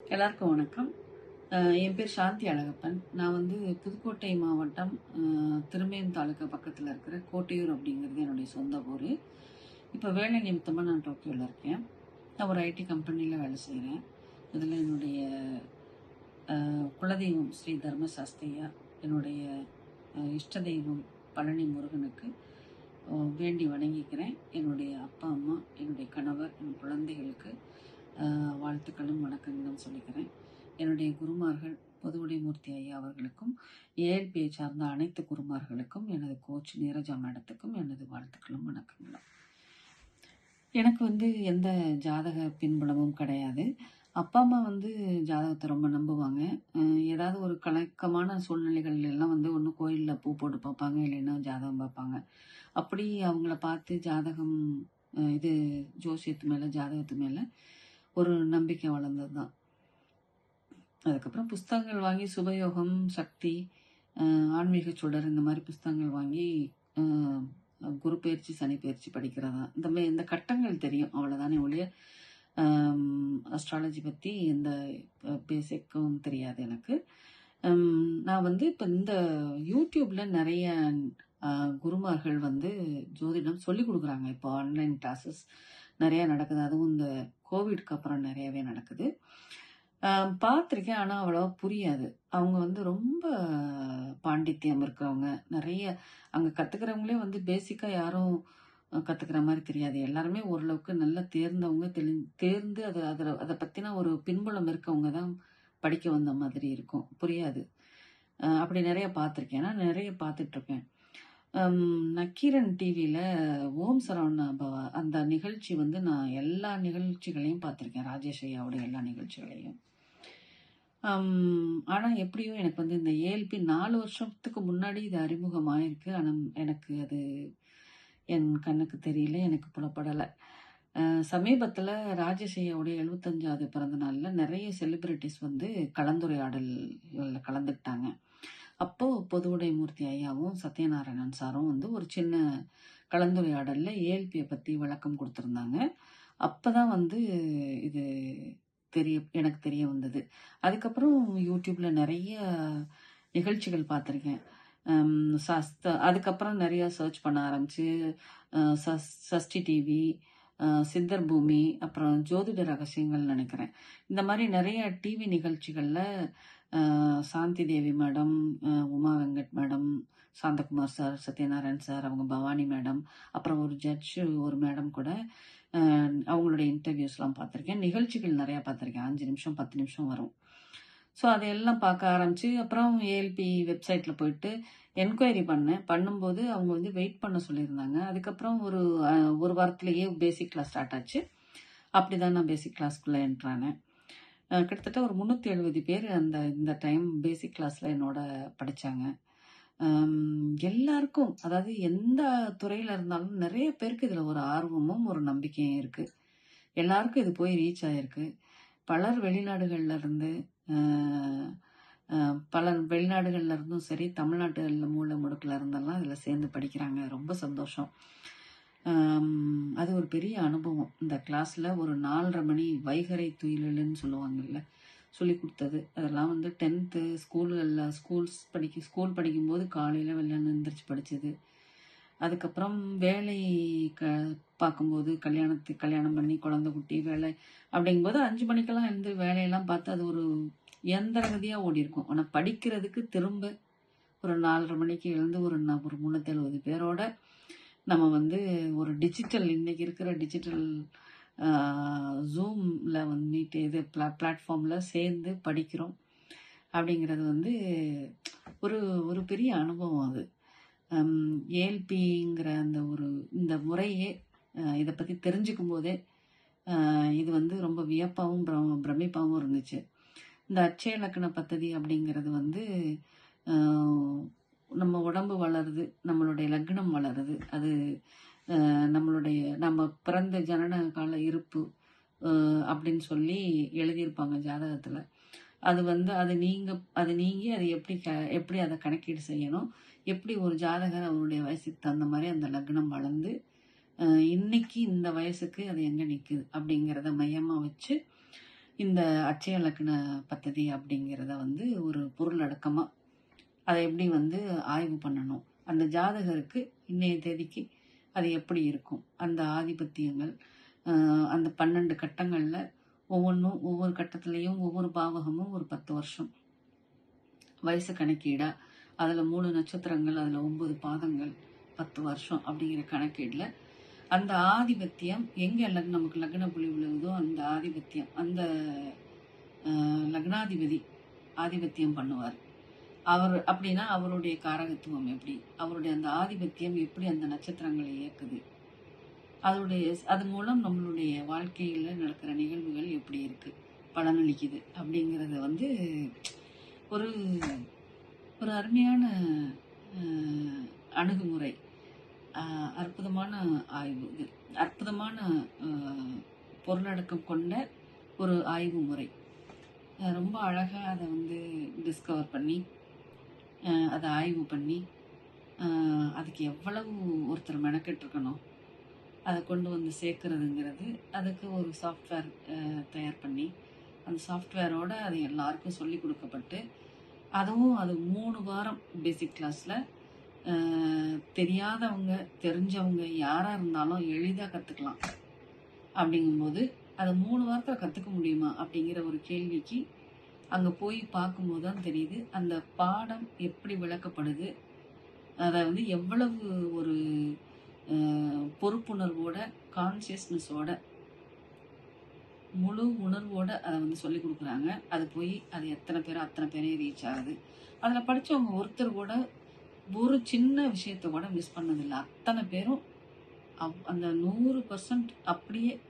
எல்லாருக்கும் வணக்கம். என் பேர் சாந்தி அழகப்பன். நான் வந்து புதுக்கோட்டை மாவட்டம் திருமயம் தாலுக்கா பக்கத்தில் இருக்கிற கோட்டையூர் அப்படிங்கிறது என்னுடைய சொந்த ஊர். இப்போ வேலை நிமித்தமாக நான் டோக்கியோவில் இருக்கேன். நான் ஒரு ஐடி கம்பெனியில் வேலை செய்கிறேன் இதில் என்னுடைய குலதெய்வம் ஸ்ரீ தர்ம சாஸ்திரியா என்னுடைய இஷ்ட தெய்வம் பழனி முருகனுக்கு வேண்டி வணங்கிக்கிறேன். என்னுடைய அப்பா அம்மா என்னுடைய கணவர் என் குழந்தைகளுக்கு வாழ்த்துக்களும் வணக்கங்களும் சொல்லிக்கிறேன். என்னுடைய குருமார்கள் பொதுவுடைமூர்த்தி ஐயா அவர்களுக்கும் ஏஎல்பியை சார்ந்த அனைத்து குருமார்களுக்கும் எனது கோச் நீரஜா மேடத்துக்கும் எனது வாழ்த்துக்களும் வணக்கங்களும். எனக்கு வந்து எந்த ஜாதக பின்புலமும் கிடையாது. அப்பா அம்மா வந்து ஜாதகத்தை ரொம்ப நம்புவாங்க. ஏதாவது ஒரு கலக்கமான சூழ்நிலைகள் எல்லாம் வந்து ஒன்று கோயிலில் பூ போட்டு பார்ப்பாங்க இல்லைன்னா ஜாதகம் பார்ப்பாங்க. அப்படி அவங்கள பார்த்து ஜாதகம் இது ஜோசியத்து மேலே ஜாதகத்து மேலே ஒரு நம்பிக்கை வளர்ந்தது தான் அதுக்கப்புறம் புஸ்தகங்கள் வாங்கி சுபயோகம் சக்தி ஆன்மீக சுடர் இந்த மாதிரி புஸ்தகங்கள் வாங்கி குரு பயிற்சி சனி பயிற்சி படிக்கிறதா. இந்த மாதிரி இந்த கட்டங்கள் தெரியும் அவ்வளோதானே ஒழிய அஸ்ட்ராலஜி பற்றி எந்த பேசிக்கும் தெரியாது எனக்கு. நான் வந்து இப்போ இந்த யூடியூப்பில் நிறைய குருமார்கள் வந்து ஜோதிடம் சொல்லி கொடுக்குறாங்க. இப்போ ஆன்லைன் கிளாஸஸ் நிறையா நடக்குது. அதுவும் இந்த கோவிட்க்கு அப்புறம் நிறையவே நடக்குது. பார்த்துருக்கேன் ஆனால் அவ்வளோவா புரியாது. அவங்க வந்து ரொம்ப பாண்டித்யம் இருக்கிறவங்க நிறைய அங்கே கற்றுக்கிறவங்களே வந்து பேசிக்காக யாரும் கற்றுக்கிற மாதிரி தெரியாது. எல்லாருமே ஓரளவுக்கு நல்லா தேர்ந்தவங்க தெளி தேர்ந்து அதை அதில் அதை பற்றின ஒரு பின்புலம் இருக்கவங்க தான் படிக்க வந்த மாதிரி இருக்கும். புரியாது. அப்படி நிறைய பார்த்துருக்கேன். நான் நிறைய பார்த்துட்ருக்கேன் நக்கீரன் டிவியில் ஓம் சரவண பவா அந்த நிகழ்ச்சி வந்து நான் எல்லா நிகழ்ச்சிகளையும் பார்த்துருக்கேன். ராஜேஷ் ஐயாவோட எல்லா நிகழ்ச்சிகளையும். ஆனால் எப்படியும் எனக்கு வந்து இந்த ஏஎல்பி நாலு வருஷத்துக்கு முன்னாடி இது அறிமுகமாயிருக்கு. ஆனால் எனக்கு அது என் கண்ணுக்கு தெரியல எனக்கு புலப்படலை. சமீபத்தில் ராஜேஷ் ஐயாவுடைய எழுபத்தஞ்சாவது பிறந்த நாளில் நிறைய செலிப்ரிட்டிஸ் வந்து கலந்துரையாடலில் கலந்துக்கிட்டாங்க. அப்போது பொதுவுடை மூர்த்தி ஐயாவும் சத்யநாராயணன் சாரும் வந்து ஒரு சின்ன கலந்துரையாடலில் ஏஎல்பியை பற்றி விளக்கம் கொடுத்துருந்தாங்க. அப்போ தான் வந்து இது தெரிய எனக்கு தெரிய வந்தது. அதுக்கப்புறம் யூடியூப்பில் நிறைய நிகழ்ச்சிகள் பார்த்துருக்கேன். சஸ்த அதுக்கப்புறம் நிறையா சர்ச் பண்ண ஆரம்பிச்சு சஸ் சஷ்டி டிவி சித்தர் பூமி அப்புறம் ஜோதிட ரகசியங்கள் நினைக்கிறேன். இந்த மாதிரி நிறைய டிவி நிகழ்ச்சிகளில் Shanthi Devi madam Uma Venkat madam Santhakumar sir Sathyanarayan sir அவங்க பவானி மேடம் அப்புறம் ஒரு ஜட்ஜ் ஒரு மேடம் கூட அவங்களுடைய இன்டர்வியூஸ்லாம் பார்த்துருக்கேன். நிகழ்ச்சிகள் நிறையா பார்த்துருக்கேன். அஞ்சு நிமிஷம் பத்து நிமிஷம் வரும். ஸோ அதையெல்லாம் பார்க்க ஆரம்பிச்சு அப்புறம் ஏஎல்பி வெப்சைட்டில் போயிட்டு என்கொயரி பண்ணேன். பண்ணும்போது அவங்க வந்து வெயிட் பண்ண சொல்லியிருந்தாங்க. அதுக்கப்புறம் ஒரு ஒரு வாரத்திலேயே பேசிக் கிளாஸ் ஸ்டார்ட் ஆச்சு. அப்படி தான் நான் பேசிக் கிளாஸ்க்குள்ளே என்ட்ரானேன் கிட்டத்தட்ட ஒரு முந்நூற்றி எழுபது பேர் அந்த இந்த டைம் பேசிக் கிளாஸில் என்னோட படித்தாங்க எல்லாருக்கும் அதாவது எந்த துறையில் இருந்தாலும் நிறைய பேருக்கு இதில் ஒரு ஆர்வமும் ஒரு நம்பிக்கையும் இருக்குது எல்லாருக்கும் இது போய் ரீச் ஆகிருக்கு பலர் வெளிநாடுகளில் இருந்து பலர் வெளிநாடுகளில் பல இருந்தும் சரி தமிழ்நாட்டுகளில் மூல முடுக்கில் இருந்தெல்லாம் இதில் சேர்ந்து படிக்கிறாங்க. ரொம்ப சந்தோஷம். அது ஒரு பெரிய அனுபவம். இந்த கிளாஸில் ஒரு நாலரை மணி வைகரை துயிலுன்னு சொல்லுவாங்கல்ல சொல்லி கொடுத்தது. அதெல்லாம் வந்து டென்த்து ஸ்கூல்களில் ஸ்கூல்ஸ் படிக்க ஸ்கூல் படிக்கும்போது காலையில் வெள்ளன எந்திரிச்சு படித்தது அதுக்கப்புறம் வேலை க பார்க்கும்போது கல்யாணத்து கல்யாணம் பண்ணி குழந்தை குட்டி வேலை அப்படிங்கும்போது அஞ்சு மணிக்கெல்லாம் எழுந்து வேலையெல்லாம் பார்த்து அது ஒரு எந்திரகதியாக ஓடி இருக்கும் ஆனால் படிக்கிறதுக்கு திரும்ப ஒரு நாலரை மணிக்கு எழுந்து ஒரு ஒரு முந்நூற்றி எழுபது பேரோட நம்ம வந்து ஒரு டிஜிட்டல் இன்னைக்கு இருக்கிற டிஜிட்டல் ஜூமில் வந்து மீட் இது பிளா பிளாட்ஃபார்மில் சேர்ந்து படிக்கிறோம். அப்படிங்கிறது வந்து ஒரு ஒரு பெரிய அனுபவம் அது. ஏல்பிங்கிற அந்த ஒரு இந்த முறையே இதை பற்றி தெரிஞ்சுக்கும் போதே இது வந்து ரொம்ப வியப்பாகவும் பிரம் பிரமிப்பாகவும் இருந்துச்சு. இந்த அச்சய இலக்கண பத்ததி அப்படிங்கிறது வந்து நம்ம உடம்பு வளருது நம்மளுடைய லக்னம் வளருது. அது நம்மளுடைய நம்ம பிறந்த ஜனன கால இருப்பு அப்படின்னு சொல்லி எழுதியிருப்பாங்க ஜாதகத்தில். அது வந்து அது நீங்கள் அது நீங்கி அது எப்படி க எப்படி அதை கணக்கீடு செய்யணும்? எப்படி ஒரு ஜாதகர் அவருடைய வயசுக்கு தகுந்த மாதிரி அந்த லக்னம் வளர்ந்து இன்னைக்கு இந்த வயசுக்கு அது எங்கே நிற்குது அப்படிங்கிறத மையமாக வச்சு இந்த அச்சய லக்ன பத்ததி அப்படிங்கிறத வந்து ஒரு பொருளடக்கமா அதை எப்படி வந்து ஆய்வு பண்ணணும்? அந்த ஜாதகருக்கு இன்றைய தேதிக்கு அது எப்படி இருக்கும்? அந்த ஆதிபத்தியங்கள் அந்த பன்னெண்டு கட்டங்களில் ஒவ்வொன்றும் ஒவ்வொரு கட்டத்துலேயும் ஒவ்வொரு பாவகமும் ஒரு பத்து வருஷம். வயசு கணக்கீடாக அதில் மூணு நட்சத்திரங்கள் அதில் ஒம்பது பாதங்கள் பத்து வருஷம் அப்படிங்கிற கணக்கீடில் அந்த ஆதிபத்தியம் எங்கே லக் நமக்கு லக்ன புள்ளி விழுகுதோ அந்த ஆதிபத்தியம் அந்த லக்னாதிபதி ஆதிபத்தியம் பண்ணுவார். அவர் அப்படின்னா அவருடைய காரகத்துவம் எப்படி? அவருடைய அந்த ஆதிபத்தியம் எப்படி அந்த நட்சத்திரங்களை இயக்குது? அதனுடைய அது மூலம் நம்மளுடைய வாழ்க்கையில் நடக்கிற நிகழ்வுகள் எப்படி இருக்கு? பலனளிக்குது அப்படிங்கிறத வந்து ஒரு ஒரு அருமையான அணுகுமுறை. அற்புதமான ஆய்வு. இது அற்புதமான பொருளடக்கம் கொண்ட ஒரு ஆய்வு முறை. ரொம்ப அழகாக அதை வந்து டிஸ்கவர் பண்ணி அதை ஆய்வு பண்ணி அதுக்கு எவ்வளவு ஒருத்தர் மெனக்கெட்டு இருக்கணும் அதை கொண்டு வந்து சேர்க்குறதுங்கிறது அதுக்கு ஒரு சாஃப்ட்வேர் தயார் பண்ணி அந்த சாஃப்ட்வேரோடு அது எல்லாருக்கும் சொல்லி கொடுக்கப்பட்டு அதுவும் அது மூணு வாரம் பேசிக் கிளாஸில் தெரியாதவங்க தெரிஞ்சவங்க யாராக இருந்தாலும் எளிதாக கற்றுக்கலாம் அப்படிங்கும்போது அது மூணு வாரத்தில் கற்றுக்க முடியுமா? அப்படிங்கிற ஒரு கேள்விக்கு அங்க போய் பார்க்கும்போது தான் தெரியுது அந்த பாடம் எப்படி விளக்கப்படுது அதை வந்து எவ்வளவு ஒரு பொறுப்புணர்வோட கான்சியஸ்னஸோட முழு உணர்வோட அதை வந்து சொல்லி கொடுக்குறாங்க. அது போய் அது எத்தனை பேர் அத்தனை பேரையும் ரீச் ஆகுது. அதில் படித்தவங்க ஒருத்தர் கூட ஒரு சின்ன விஷயத்த கூட மிஸ் பண்ணதில்லை. அத்தனை பேரும் அவ்- அந்த நூறு பர்சன்ட் அப்படியே